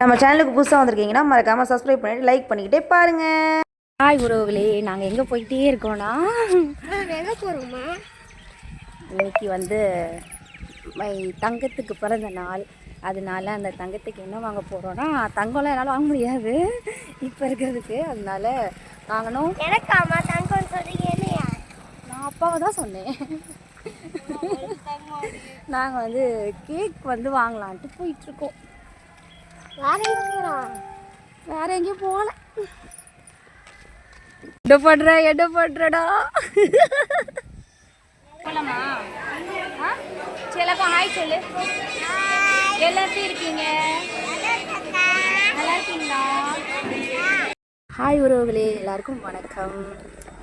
நம்ம சேனலுக்கு புதுசாக வந்திருக்கீங்கன்னா மறக்காமல் சப்ஸ்கிரைப் பண்ணிட்டு லைக் பண்ணிக்கிட்டே பாருங்கள் ஹாய் உறவுகளே நாங்கள் எங்கே போயிட்டே இருக்கோம்னா? எங்கே போகிறோமா இன்னைக்கு வந்து மை தங்கத்துக்கு பிறந்த நாள். அதனால அந்த தங்கத்துக்கு என்ன வாங்க போகிறோன்னா தங்கம்லாம் என்னால் வாங்க முடியாது. இப்போ இருக்கிறதுக்கு அதனால வாங்கணும். எனக்காமா தங்கம் சொல்றீங்க என்னையா? நான் அப்பாவை தான் சொன்னேன். நாங்கள் வந்து கேக் வந்து வாங்கலான்ட்டு போயிட்டுருக்கோம் வேற எங்கேயும் போகல. எட படுற எட படுறடா. போலாமா? சிலப்பா ஹாய் சொல்லு. எல்லாத்தையும் இருக்கீங்க? நல்லா இருக்கீங்களா? ஹாய் உறவுகளே எல்லாருக்கும் வணக்கம்.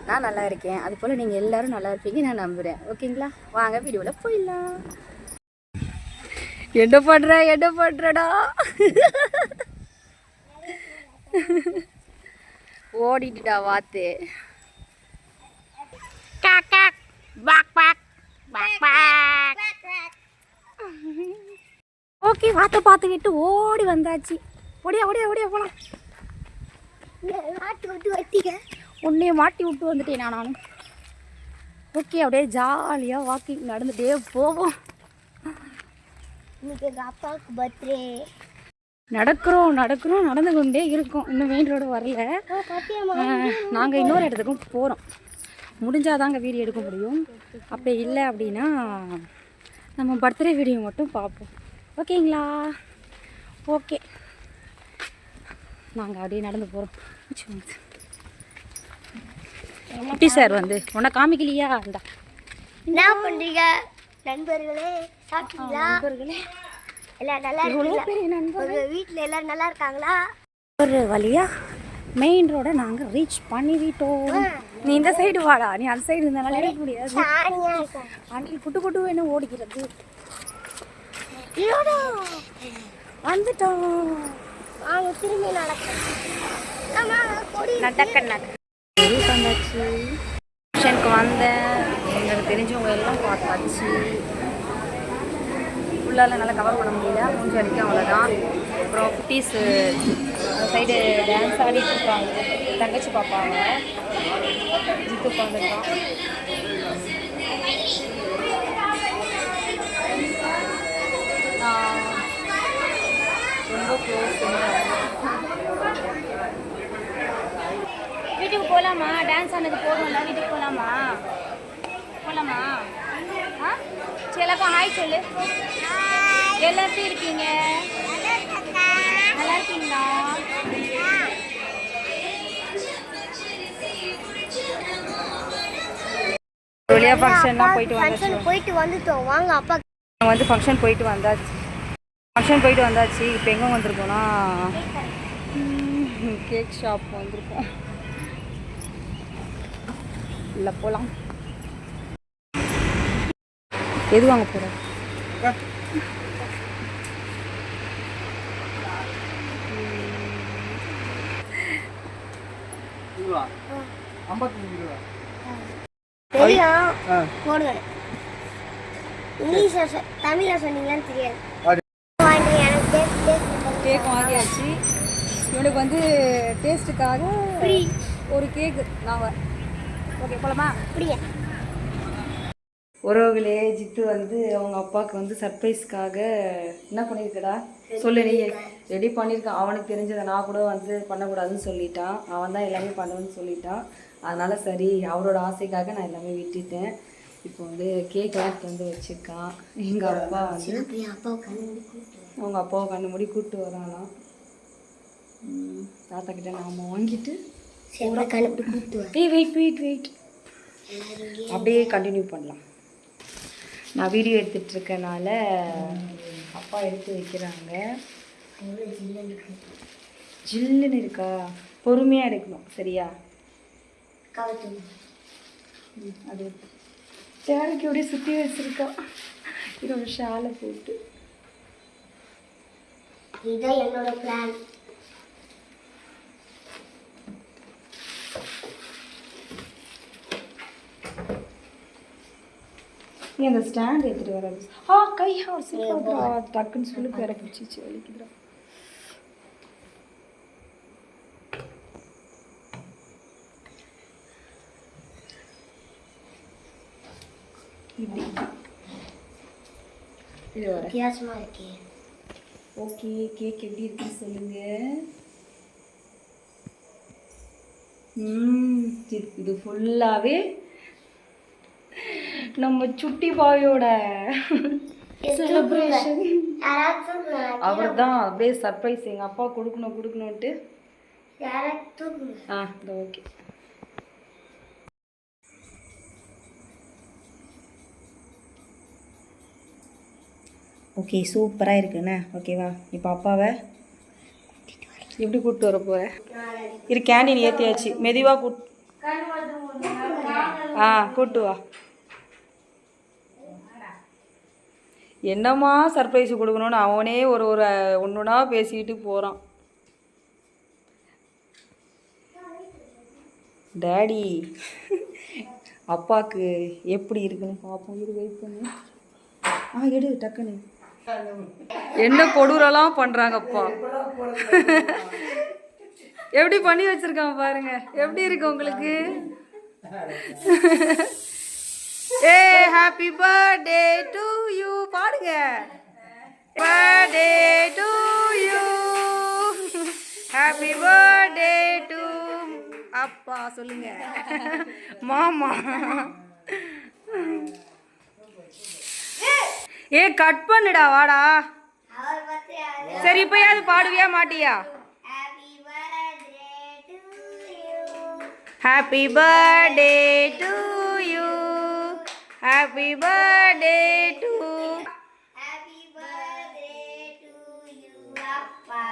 நான் நல்லா இருக்கேன். அது போல் நீங்கள் எல்லாரும் நல்லா இருப்பீங்க நான் நம்புகிறேன் ஓகேங்களா? வாங்க வீடியோவில் போயிடலாம். எட படுற எட படுறடா ஓடிட்டுடா வாத்து. காக் காக். பாக் பாக் பாக் பாக் ஓகே வாத்தை பார்த்துக்கிட்டு ஓடி வந்தாச்சு. ஓடியா ஓடியா ஓடியா போகலாம் நாட்டு விட்டு வட்டிக்க உன்னைய மாட்டி விட்டு வந்துட்டேன் நான்? நானும் ஓகே அப்படியே ஜாலியாக வாக்கிங் நடந்துட்டே போவோம். இன்னைக்கு எங்கள் அப்பாவுக்கு பர்த்டே நடக்கிறோம் நடக்கிறோம் நடந்து கொண்டே இருக்கோம். இன்னும் மெயின் ரோடு வரல. நாங்கள் இன்னொரு இடத்துக்கும் போகிறோம் முடிஞ்சால் தாங்க வீடியோ எடுக்க முடியும். அப்படி இல்லை அப்படின்னா நம்ம பர்த்டே வீடியோ மட்டும் பார்ப்போம். ஓகேங்களா ஓகே நாங்கள் அப்படியே நடந்து போகிறோம் குட்டி சார் வந்து உன்னை காமிக்கலையா? இந்தா. என்ன பண்ணுறீங்க நண்பர்களே. சாப்பிட்டீங்களா? எல்லாம் நல்லா இருக்கீங்களா? வீட்டில் எல்லாரும் நல்லா இருக்காங்களா? ஒரு வழியா மெயின் ரோட நாங்கள் ரீச் பண்ணிவிட்டோம். நீ இந்த சைடு வாடா. நீ அந்த சைடு இருந்தாலும் எடுக்க முடியாது. அன்றைக்கி புட்டு புட்டு வேணும் ஓடிக்கிறது? வந்துட்டோம். திரும்பி நடக்கிறோம் ஆமா கொடி நடக்க நடக்க வந்தாச்சு. ஃபங்க்ஷனுக்கு வந்தேன். எங்களுக்கு தெரிஞ்சவங்க எல்லாம் பார்த்தாச்சு. உள்ளால நல்லா கவர் பண்ண முடியல. மூஞ்சி வரைக்கும் அவ்வளோதான் அப்புறம் குட்டீஸு சைடு டான்ஸ் ஆடிட்டு இருப்பாங்க தங்கச்சி பார்ப்பாங்க ஜித்து உட்காந்துருக்கான் ரொம்ப க்ளோஸ் வீட்டுக்கு போகலாமா டான்ஸ் ஆனது போகணும்ல. வீட்டுக்கு போகலாமா போகலாமா ஆ? சிலப்பா ஹாய் சொல்லு. எல்லாத்தையும் இருக்கீங்க? நல்லா இருக்கீங்களா? வழியாக ஃபங்க்ஷன்லாம் போயிட்டு வந்தாச்சு. போயிட்டு வந்துட்டோம். வாங்க அப்பா. நாங்கள் வந்து ஃபங்க்ஷன் போயிட்டு வந்தாச்சு. ஃபங்க்ஷன் போயிட்டு வந்தாச்சு. இப்போ எங்கே வந்திருக்கோம்னா கேக் ஷாப் வந்திருக்கோம். இல்லை போகலாம் எது வாங்க போகிறோம் சொ- தமிழில் சொன்னீங்களான்னு தெரியாது. கேக் வாங்கியாச்சு. இவனுக்கு வந்து டேஸ்ட்டுக்காக Free. ஒரு கேக்கு நாங்கள் ஓகே போகலாமா அப்படியா? உறவுகளே ஜித்து வந்து அவங்க அப்பாவுக்கு வந்து சர்ப்ரைஸ்க்காக என்ன பண்ணியிருக்கடா? சொல்லு நீ ரெடி பண்ணியிருக்கான். அவனுக்கு தெரிஞ்சதை நான் கூட வந்து பண்ணக்கூடாதுன்னு சொல்லிட்டான். அவன் தான் எல்லாமே பண்ணுவேன்னு சொல்லிட்டான். அதனால சரி அவரோட ஆசைக்காக நான் எல்லாமே விட்டுட்டேன். இப்போ வந்து கேக்கெல்லாம் எடுத்து வந்து வச்சுருக்கான். எங்கள் அப்பா வந்து அவங்க அப்பாவை கண்ணு மூடி கூப்பிட்டு வரானாம் தாத்தா கிட்ட நாம வாங்கிட்டு. ஏய் வெயிட் வெயிட் வெயிட் அப்படியே கண்டினியூ பண்ணலாம். நான் வீடியோ எடுத்துட்டு இருக்கனால அப்பா எடுத்து வைக்கிறாங்க. ஜில்லுன்னு இருக்கா? பொறுமையாக எடுக்கணும் சரியா? அது சேலைக்கு அப்படியே சுற்றி வச்சிருக்கா. இதோட ஷாலை போட்டு. இதுதான் என்னோட பிளான் நீ அந்த ஸ்டாண்ட் எடுத்துட்டு வர. ஆ கை ஹார் டக்குன்னு சொல்லி வேற பிடிச்சிச்சு வலிக்குதுடா. இப்படி இது. வர. வித்தியாசமாக இருக்கே. ஓகே கேக் எப்படி இருக்கு சொல்லுங்க. இது ஃபுல்லாகவே நம்ம சுட்டி பாயோட செலிப்ரேஷன் அவர் தான் அப்படியே சர்ப்ரைஸ் எங்கள் அப்பா கொடுக்கணும் கொடுக்கணுன்ட்டு ஆ ஓகே ஓகே சூப்பராக இருக்குண்ணே ஓகேவா இப்போ அப்பாவை எப்படி கூப்பிட்டு வர போகிற இரு கேண்டீன் ஏற்றியாச்சு மெதுவாக கூட் ஆ கூட்டு வா. என்னம்மா சர்ப்ரைஸ் கொடுக்கணும்னு அவனே ஒரு ஒரு ஒன்றுனா பேசிக்கிட்டு போகிறான் டேடி அப்பாவுக்கு எப்படி இருக்குன்னு பார்ப்போம் இரு வெயிட் பண்ணு. ஆ எடு டக்குன்னு. என்ன கொடூரெல்லாம் பண்ணுறாங்கப்பா எப்படி பண்ணி வச்சிருக்கான் பாருங்க. எப்படி இருக்கு உங்களுக்கு? ஏ ஹாப்பி பர்த்டே டு யூ பாடுங்க. Birthday to you happy birthday to அப்பா சொல்லுங்க. மாமா. ஏ கட் பண்ணுடா வாடா. அவர் பத்தி சரி இப்பயாவது பாடுவியா மாட்டியா? Happy birthday to you happy birthday to you happy birthday to happy birthday to you அப்பா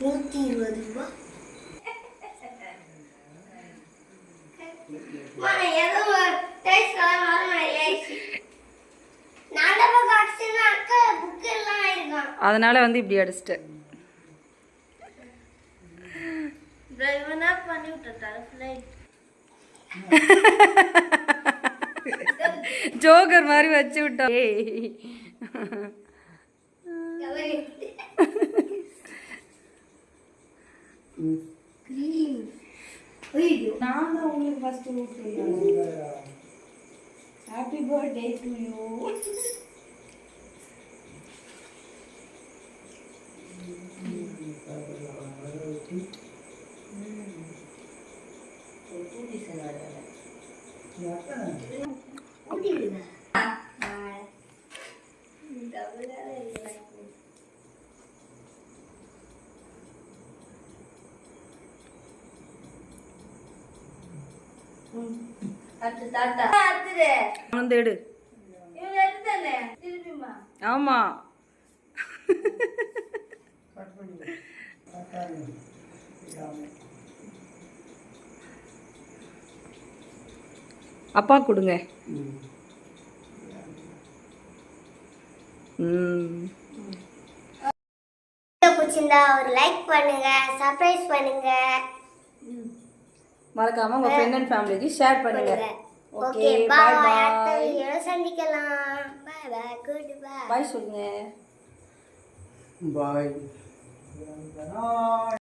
நூற்றி இருபது ரூபா ஏதோ டேஸ்ட் நான் காட்சினா அக்கா புக் எல்லாம் ஆயிருக்கான் அதனால வந்து இப்படி அடிச்சிட்டேன் டிரைவனா பண்ணி விட்டுட்டாரு ஃப்ளைட் ஜோக்கர் மாதிரி வச்சு விட்டோம் எடு. ஆமா. அப்பா கொடுங்க. பிடிச்சிருந்தா ஒரு லைக் பண்ணுங்க சர்ப்ரைஸ் பண்ணுங்க. மறக்காம உங்க ஃப்ரெண்ட் அண்ட் ஃபேமிலிக்கு ஷேர் பண்ணுங்க. ஓகே பாய் பாய் பாய் சந்திக்கலாம். பாய் பாய் குட் பாய் பாய் சொல்லுங்க Bye.